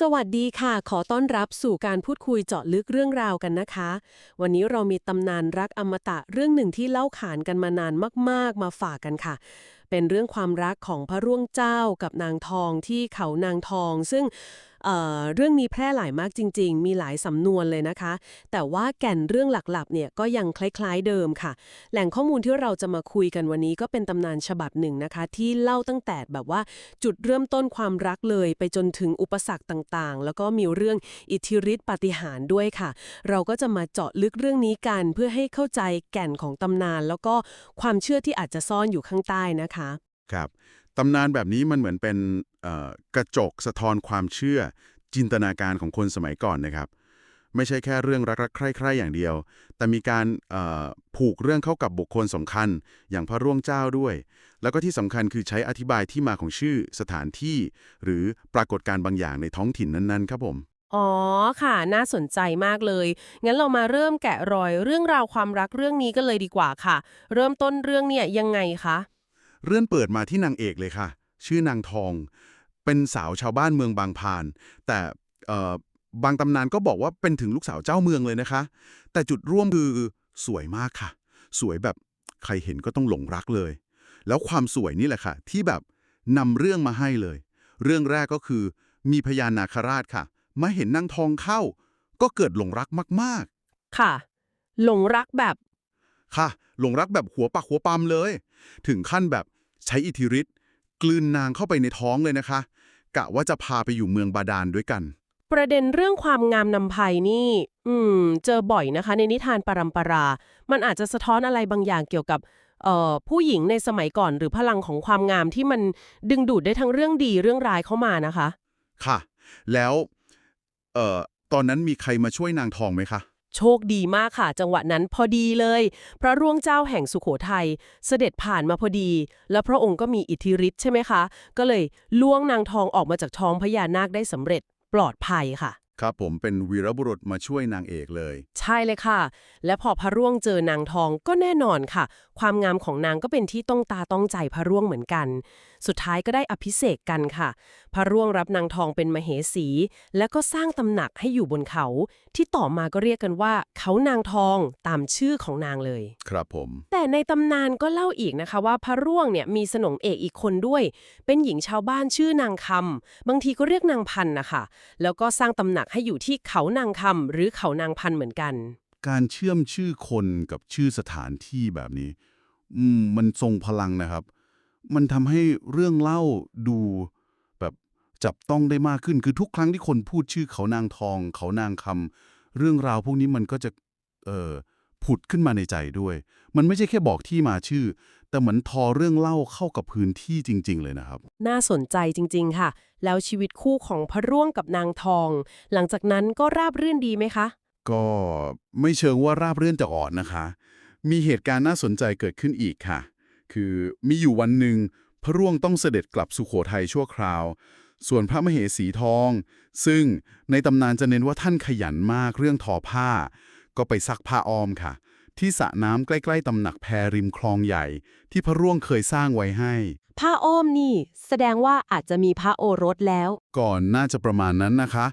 สวัสดีค่ะ ขอต้อนรับสู่การพูดคุยเจาะลึกเรื่องราวกันนะคะ วันนี้เรามีตำนานรักอมตะเรื่องหนึ่งที่เล่าขานกันมานานมาก ๆ มาฝากกันค่ะ เป็นเรื่องความรักของพระร่วงเจ้ากับนางทองที่เขานางทอง ซึ่ง เเรื่องนี้แพร่หลายมากจริง ๆ มีหลายสำนวนเลยนะคะ แต่ว่าแก่นเรื่องหลักๆเนี่ยก็ยังคล้ายๆเดิมค่ะ แหล่งข้อมูลที่เราจะมาคุยกันวันนี้ก็เป็นตำนานฉบับหนึ่งนะคะ ที่เล่าตั้งแต่แบบว่าจุดเริ่มต้นความรักเลย ไปจนถึงอุปสรรคต่างๆ แล้วก็มีเรื่องอิทธิฤทธิปาฏิหาริย์ด้วยค่ะ เราก็จะมาเจาะลึกเรื่องนี้กันเพื่อให้เข้าใจแก่นของตำนาน แล้วก็ความเชื่อที่อาจจะซ่อนอยู่ข้างใต้นะคะ ครับ ตำนานแบบนี้มันเหมือนเป็นกระจกสะท้อนความเชื่อ จินตนาการของคนสมัยก่อนนะครับ ไม่ใช่แค่เรื่องรักๆใคร่ๆอย่างเดียว แต่มีการผูกเรื่องเข้ากับบุคคลสำคัญ อย่างพระร่วงเจ้าด้วย แล้วก็ที่สำคัญคือใช้อธิบายที่มาของชื่อสถานที่ หรือปรากฏการณ์บางอย่างในท้องถิ่นนั้นๆ ครับผมอ๋อค่ะ น่าสนใจมากเลย งั้นเรามาเริ่มแกะรอยเรื่องราวความรักเรื่องนี้กันเลยดีกว่าค่ะ เริ่มต้นเรื่องเนี่ยยังไงคะ เรื่องเปิดมาที่นางเอกเลยค่ะ ชื่อนางทอง เป็นสาวชาวบ้านเมืองบางพาน แต่เอ่อบางตำนานก็บอกว่าเป็นถึงลูกสาวเจ้าเมืองเลยนะคะ แต่จุดร่วมคือสวยมากค่ะ สวยแบบใครเห็นก็ต้องหลงรักเลย แล้วความสวยนี่แหละค่ะ ที่แบบนำเรื่องมาให้เลย เรื่องแรกก็คือ มีพญานาคราชค่ะ มาเห็นนางทองเข้า ก็เกิดหลงรักมากค่ะ หลงรักแบบๆค่ะ หลงรักแบบหัวปักหัวปั๊มเลย ถึงขั้นแบบใช้อิทธิฤทธิ์กลืนนางเข้าไปในท้องเลยนะคะ กะว่าจะพาไปอยู่เมืองบาดาลด้วยกัน ประเด็นเรื่องความงามนำภัยนี่ อืม เจอบ่อยนะคะ ในนิทานปรัมปรา มันอาจจะสะท้อนอะไรบางอย่างเกี่ยวกับเอ่อผู้หญิงในสมัยก่อนหรือพลังของความงามที่มันดึงดูดได้ทั้งเรื่องดีเรื่องร้ายเข้ามานะคะ ค่ะ แล้วเอ่อตอนนั้นมีใครมาช่วยนางทองไหมคะ โชคดีมากค่ะ จังหวะนั้นพอดีเลย พระร่วงเจ้าแห่งสุโขทัยเสด็จผ่านมาพอดี แล้วพระองค์ก็มีอิทธิฤทธิ์ใช่ไหมคะ ก็เลยล่วงนางทองออกมาจากท้องพญานาคได้สำเร็จปลอดภัยค่ะ ครับผมเป็นวีรบุรุษมาช่วยนางเอกเลย ใช่เลยค่ะ และพอพระร่วงเจอนางทองก็แน่นอนค่ะ ความงามของนางก็เป็นที่ต้องตาต้องใจพระร่วงเหมือนกัน สุดท้ายก็ได้อภิเษกกันค่ะ พระร่วงรับนางทองเป็นมเหสี แล้วก็สร้างตำหนักให้อยู่บนเขา ที่ต่อมาก็เรียกกันว่า เขานางทองตามชื่อของนางเลย ครับผม แต่ในตำนานก็เล่าอีกนะคะว่าพระร่วงเนี่ยมีสนมเอกอีกคนด้วย เป็นหญิงชาวบ้านชื่อนางคำบางทีก็เรียกนางพันธุ์นะคะแล้วก็สร้างตำหนักให้อยู่ที่เขานางคำหรือเขานางพันธุ์เหมือนกัน การเชื่อมชื่อคนกับชื่อสถานที่แบบนี้ อืมมันทรงพลังนะครับ มันทำให้เรื่องเล่าดูแบบจับต้องได้มากขึ้นคือทุกครั้งที่คนพูดชื่อเขานางทอง เขานางคำเรื่องราวพวกนี้มันก็จะเอ่อผุดขึ้นมาในใจด้วย มันไม่ใช่แค่บอกที่มาชื่อ แต่เหมือนทอเรื่องเล่าเข้ากับพื้นที่จริง ๆ เลยนะครับ น่าสนใจจริง ๆ ค่ะ แล้วชีวิตคู่ของพระร่วงกับนางทอง หลังจากนั้นก็ราบรื่นดีไหมคะ ก็ไม่เชิงว่าราบเรื่อนจะอ่อนนะคะ มีเหตุการณ์น่าสนใจเกิดขึ้นอีกค่ะ คือมีอยู่วันหนึ่งพระร่วงต้องเสด็จกลับสุขโขทัยชั่วคราว ส่วนพระมเหสีทอง ซึ่งในตำนานจะเน้นว่าท่านขยันมากเรื่องทอผ้า ก็ไปซักผ้าอ้อมค่ะ ที่สระน้ำใกล้ๆตำหนักแพริมคลองใหญ่ ที่พระร่วงเคยสร้างไว้ให้ ผ้าอ้อมนี่ แสดงว่าอาจจะมีพระโอรสแล้ว ก่อนน่าจะประมาณนั้นนะคะ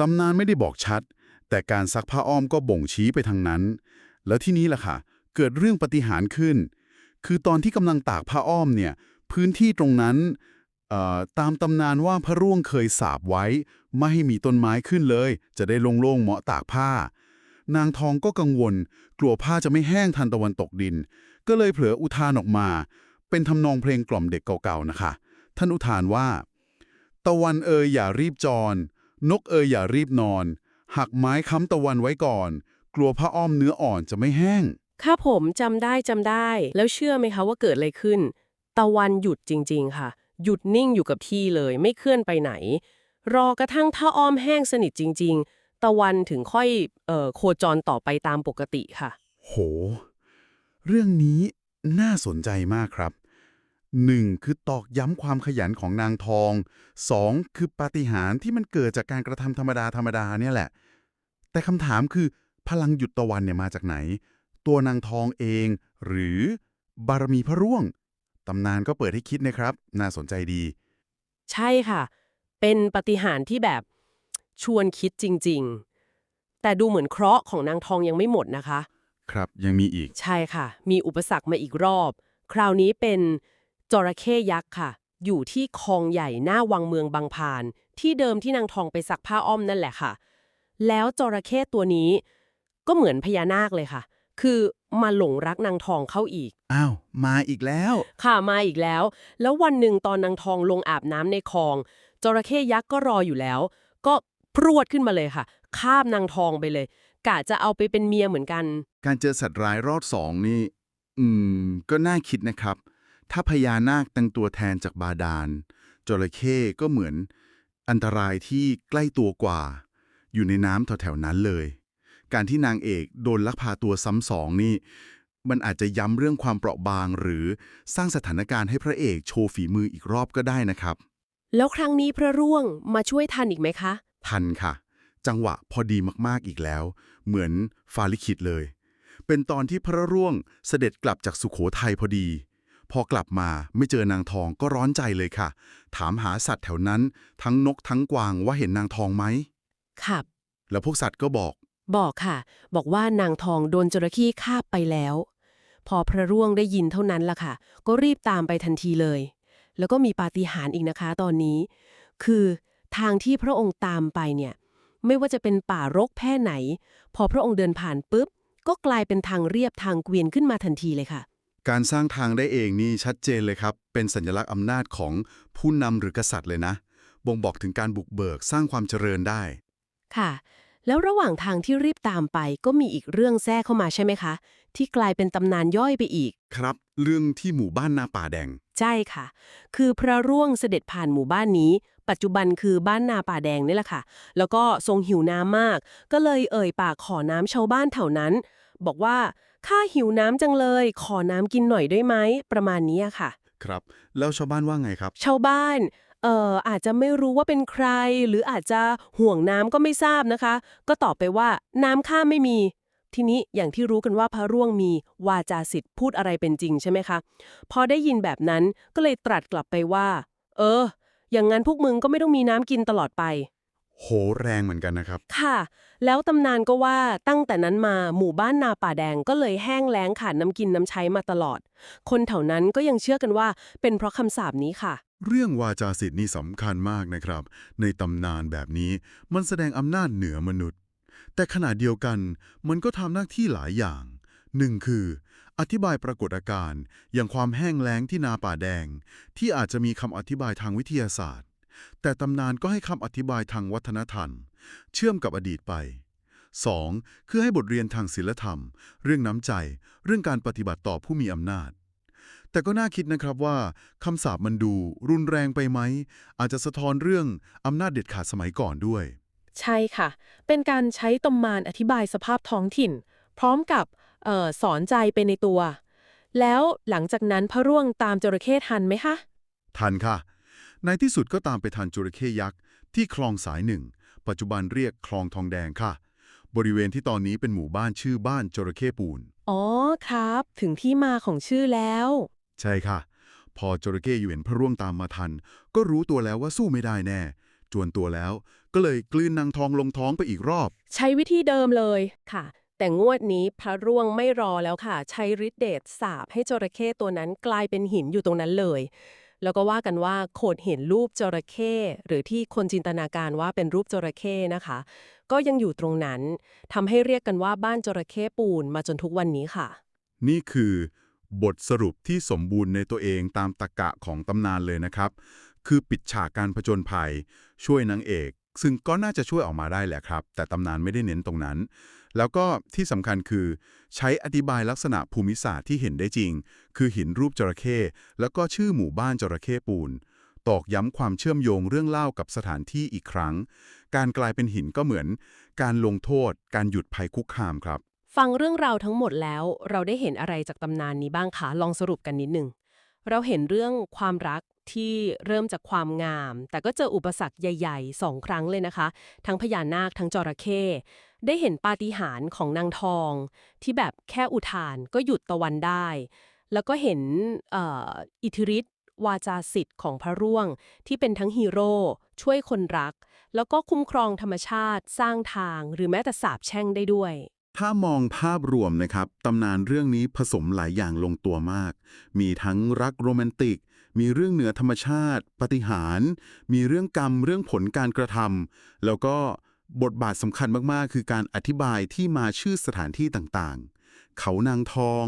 ตำนานไม่ได้บอกชัด แต่การซักผ้าอ้อมก็บ่งชี้ไปทางนั้น แล้วที่นี้ล่ะค่ะ เกิดเรื่องปฏิหารขึ้น คือตอนที่กำลังตากผ้าอ้อมเนี่ย พื้นที่ตรงนั้นตามตำนานว่าพระร่วงเคยสาบไว้ ไม่ให้มีต้นไม้ขึ้นเลย จะได้โล่งๆเหมาะตากผ้า นางทองก็กังวล กลัวผ้าจะไม่แห้งทันตะวันตกดิน ก็เลยเผลออุทานออกมา เป็นทำนองเพลงกล่อมเด็กเก่าๆนะคะ ท่านอุทานว่า ตะวันเอยอย่ารีบจร นกเอยอย่ารีบนอน หักไม้ค้ำตะวันไว้ก่อน กลัวผ้าอ้อมเนื้ออ่อนจะไม่แห้ง ค่ะผมจำได้จำได้ แล้วเชื่อไหมคะว่าเกิดอะไรขึ้น ตะวันหยุดจริง ๆ ค่ะ หยุดนิ่งอยู่กับที่เลยไม่เคลื่อนไปไหน รอกระทั่งถ้าอ้อมแห้งสนิทจริง ๆ ตะวันถึงค่อยเอ่อโคจรต่อไปตามปกติค่ะ โห เรื่องนี้น่าสนใจมากครับ 1. คือตอกย้ำความขยันของนางทอง 2. คือปาฏิหาริย์ที่มันเกิดจากการกระทำธรรมดาธรรมดาเนี่ยแหละ แต่คำถามคือพลังหยุดตะวันเนี่ยมาจากไหน ตัวนางทองเอง หรือบารมีพระร่วง ตำนานก็เปิดให้คิดนะครับ น่าสนใจดี ใช่ค่ะ เป็นปาฏิหารย์ที่แบบชวนคิดจริง ๆ แต่ดูเหมือนเคราะห์ของนางทองยังไม่หมดนะคะ ครับยังมีอีก ใช่ค่ะ มีอุปสรรคมาอีกรอบ คราวนี้เป็นจระเข้ยักษ์ค่ะ อยู่ที่คลองใหญ่หน้าวังเมืองบางพาน ที่เดิมที่นางทองไปซักผ้าอ้อมนั่นแหละค่ะ แล้วจระเข้ตัวนี้ก็เหมือนพญานาคเลยค่ะ คือมาหลงรักนางทองเข้าอีก อ้าว มาอีกแล้ว ค่ะมาอีกแล้ว แล้ววันหนึ่งตอนนางทองลงอาบน้ำในคลอง จระเข้ยักษ์ก็รออยู่แล้ว ก็พรวดขึ้นมาเลยค่ะ คาบนางทองไปเลย กะจะเอาไปเป็นเมียเหมือนกัน การเจอสัตว์ร้ายรอดสองนี่ อืม ก็น่าคิดนะครับ ถ้าพญานาคตั้งตัวแทนจากบาดาล จระเข้ก็เหมือน อันตรายที่ใกล้ตัวกว่า อยู่ในน้ำแถวๆนั้นเลย การที่นางเอกโดนลักพาตัวซ้ำสองนี่ มันอาจจะย้ำเรื่องความเปราะบาง หรือสร้างสถานการณ์ให้พระเอกโชว์ฝีมืออีกรอบก็ได้นะครับ แล้วครั้งนี้พระร่วงมาช่วยทันอีกไหมคะ ทันค่ะ จังหวะพอดีมากๆอีกแล้ว เหมือนฟาลิขิตเลย เป็นตอนที่พระร่วงเสด็จกลับจากสุขโขทัยพอดี พอกลับมาไม่เจอนางทองก็ร้อนใจเลยค่ะ ถามหาสัตว์แถวนั้นทั้งนกทั้งกวางว่าเห็นนางทองไหมครับ แล้วพวกสัตว์ก็บอก บอกค่ะ บอกว่านางทองโดนจระเข้คาบไปแล้ว พอพระร่วงได้ยินเท่านั้นล่ะค่ะ ก็รีบตามไปทันทีเลย แล้วก็มีปาฏิหาริย์อีกนะคะตอนนี้ คือทางที่พระองค์ตามไปเนี่ย ไม่ว่าจะเป็นป่ารกแพร่ไหน พอพระองค์เดินผ่านปุ๊บ ก็กลายเป็นทางเรียบทางเกวียนขึ้นมาทันทีเลยค่ะ การสร้างทางได้เองนี่ชัดเจนเลยครับ เป็นสัญลักษณ์อำนาจของผู้นำหรือกษัตริย์เลยนะ บ่งบอกถึงการบุกเบิกสร้างความเจริญได้ ค่ะ แล้วระหว่างทางที่รีบตามไปก็มีอีกเรื่องแทรกเข้ามาใช่ไหมคะ ที่กลายเป็นตำนานย่อยไปอีก ครับ เรื่องที่หมู่บ้านนาป่าแดง ใช่ค่ะ คือพระร่วงเสด็จผ่านหมู่บ้านนี้ ปัจจุบันคือบ้านนาป่าแดงนี่แหละค่ะ แล้วก็ทรงหิวน้ำมาก ก็เลยเอ่ยปากขอน้ำชาวบ้านแถวนั้น บอกว่าข้าหิวน้ำจังเลย ขอน้ำกินหน่อยได้ไหมประมาณนี้ค่ะ ครับ แล้วชาวบ้านว่าไงครับ ชาวบ้าน เอ่ออาจจะไม่รู้ว่าเป็นใคร หรืออาจจะห่วงน้ำก็ไม่ทราบนะคะ ก็ตอบไปว่าน้ำข้าไม่มี ทีนี้อย่างที่รู้กันว่าพระร่วงมีวาจาสิทธิ์พูดอะไรเป็นจริงใช่ไหมคะพอได้ยินแบบนั้นก็เลยตรัสกลับไปว่า เออ อย่างนั้นพวกมึงก็ไม่ต้องมีน้ำกินตลอดไป โหแรงเหมือนกันนะครับ ค่ะ แล้วตำนานก็ว่าตั้งแต่นั้นมาหมู่บ้านนาป่าแดงก็เลยแห้งแล้งขาดน้ำกินน้ำใช้มาตลอด คนแถวนั้นก็ยังเชื่อกันว่าเป็นเพราะคำสาปนี้ค่ะ เรื่องวาจาสิทธิ์นี่สำคัญมากนะครับ ในตำนานแบบนี้มันแสดงอำนาจเหนือมนุษย์ แต่ขณะเดียวกันมันก็ทำหน้าที่หลายอย่างหนึ่งคือ อธิบายปรากฏการณ์อย่างความแห้งแล้งที่นาป่าแดง ที่อาจจะมีคำอธิบายทางวิทยาศาสตร์ แต่ตำนานก็ให้คำอธิบายทางวัฒนธรรม เชื่อมกับอดีตไป 2. คือให้บทเรียนทางศีลธรรม เรื่องน้ำใจ เรื่องการปฏิบัติต่อผู้มีอำนาจ แต่ก็น่าคิดนะครับว่าคำสาปมันดูรุนแรงไปไหม อาจจะสะท้อนเรื่องอำนาจเด็ดขาดสมัยก่อนด้วย ใช่ค่ะ เป็นการใช้ตำมานอธิบายสภาพท้องถิ่น พร้อมกับเออสอนใจไปในตัว แล้วหลังจากนั้นพระร่วงตามจระเข้ทันไหมคะทันค่ะ ในที่สุดก็ตามไปทันจระเข้ยักษ์ที่คลองสายหนึ่ง ปัจจุบันเรียกคลองทองแดงค่ะ บริเวณที่ตอนนี้เป็นหมู่บ้านชื่อบ้านจระเข้ปูน อ๋อครับ ถึงที่มาของชื่อแล้ว ใช่ค่ะ พอจระเข้อยู่เห็นพระร่วงตามมาทัน ก็รู้ตัวแล้วว่าสู้ไม่ได้แน่ จวนตัวแล้ว ก็เลยกลืนนางทองลงท้องไปอีกรอบ ใช้วิธีเดิมเลยค่ะ แต่งวดนี้พระร่วงไม่รอแล้วค่ะ ใช้ฤทธิเดชสาบให้จระเข้ตัวนั้นกลายเป็นหินอยู่ตรงนั้นเลย แล้วก็ว่ากันว่าโขดเห็นรูปจระเข้หรือที่คนจินตนาการว่าเป็นรูปจระเข้นะคะ ก็ยังอยู่ตรงนั้นทำให้เรียกกันว่าบ้านจระเข้ปูนมาจนทุกวันนี้ค่ะ นี่คือ บทสรุปที่สมบูรณ์ในตัวเองตามตรกกะของตำนานเลยนะครับ คือปิดฉากการผจญภัย ช่วยนางเอก ซึ่งก็น่าจะช่วยออกมาได้แหละครับ แต่ตำนานไม่ได้เน้นตรงนั้น แล้วก็ที่สำคัญคือ ใช้อธิบายลักษณะภูมิศาสตร์ที่เห็นได้จริง คือหินรูปจระเข้แล้วก็ชื่อหมู่บ้านจระเข้ปูนตอกย้ำความเชื่อมโยงเรื่องเล่ากับสถานที่อีกครั้ง การกลายเป็นหินก็เหมือน การลงโทษ การหยุดภัยคุกคามครับ ฟังเรื่องราวทั้งหมดแล้ว เราได้เห็นอะไรจากตำนานนี้บ้างคะลองสรุปกันนิดหนึ่งเราเห็นเรื่องความรักที่เริ่มจากความงาม แต่ก็เจออุปสรรคใหญ่ๆสองครั้งเลยนะคะ ทั้งพญานาคทั้งจระเข้ได้เห็นปาฏิหาริย์ของนางทอง ที่แบบแค่อุทานก็หยุดตะวันได้ แล้วก็เห็นอ่ออิทธิฤทธิ์วาจาสิทธิ์ของพระร่วง ที่เป็นทั้งฮีโร่ช่วยคนรัก แล้วก็คุ้มครองธรรมชาติ สร้างทางหรือแม้แต่สาบแช่งได้ด้วย ถ้ามองภาพรวมนะครับตำนานเรื่องนี้ผสมหลายอย่างลงตัวมาก มีทั้งรักโรแมนติก มีเรื่องเหนือธรรมชาติ ปฏิหาร มีเรื่องกรรม เรื่องผลการกระทำแล้วก็บทบาทสำคัญมากๆ คือการอธิบายที่มาชื่อสถานที่ต่างๆ เขานางทอง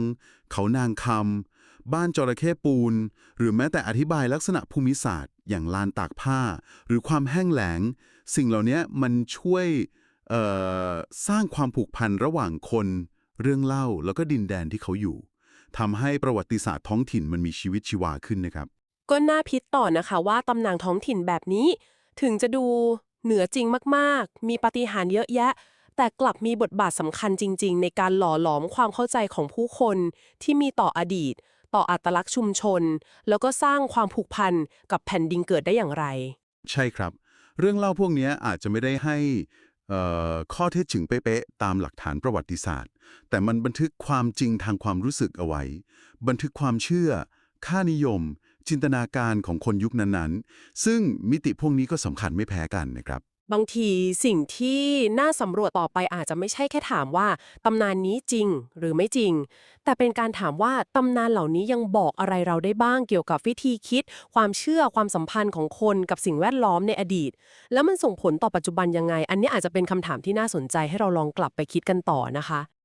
เขานางคำบ้านจระเข้ปูน หรือแม้แต่อธิบายลักษณะภูมิศาสตร์ อย่างลานตากผ้า หรือความแห้งแล้ง สิ่งเหล่านี้มันช่วย สร้างความผูกพันระหว่างคน เรื่องเล่าแล้วก็ดินแดนที่เขาอยู่ทำให้ประวัติศาสตร์ท้องถิ่นมันมีชีวิตชีวาขึ้นนะครับ ก็น่าพิจต่อนะคะว่าตำนานท้องถิ่นแบบนี้ ถึงจะดูเหนือจริงมากๆ มีปาฏิหาริย์เยอะแยะ แต่กลับมีบทบาทสำคัญจริง ๆ ในการหล่อหลอมความเข้าใจของผู้คนที่มีต่ออดีต ต่ออัตลักษณ์ชุมชน แล้วก็สร้างความผูกพันกับแผ่นดินเกิดได้อย่างไร ใช่ครับ เรื่องเล่าพวกนี้อาจจะไม่ได้ให้เอ่อ ข้อเท็จจริงเป๊ะๆตามหลักฐานประวัติศาสตร์ แต่มันบันทึกความจริงทางความรู้สึกเอาไว้ บันทึกความเชื่อ ค่านิยม จินตนาการของคนยุคนั้นๆ ซึ่งมิติพวกนี้ก็สำคัญไม่แพ้กันนะครับ บางทีสิ่งที่น่าสำรวจต่อไปอาจจะไม่ใช่แค่ถามว่าตำนานนี้จริงหรือไม่จริง แต่เป็นการถามว่าตำนานเหล่านี้ยังบอกอะไรเราได้บ้างเกี่ยวกับวิธีคิด ความเชื่อความสัมพันธ์ของคนกับสิ่งแวดล้อมในอดีต แล้วมันส่งผลต่อปัจจุบันยังไง อันนี้อาจจะเป็นคำถามที่น่าสนใจให้เราลองกลับไปคิดกันต่อนะคะ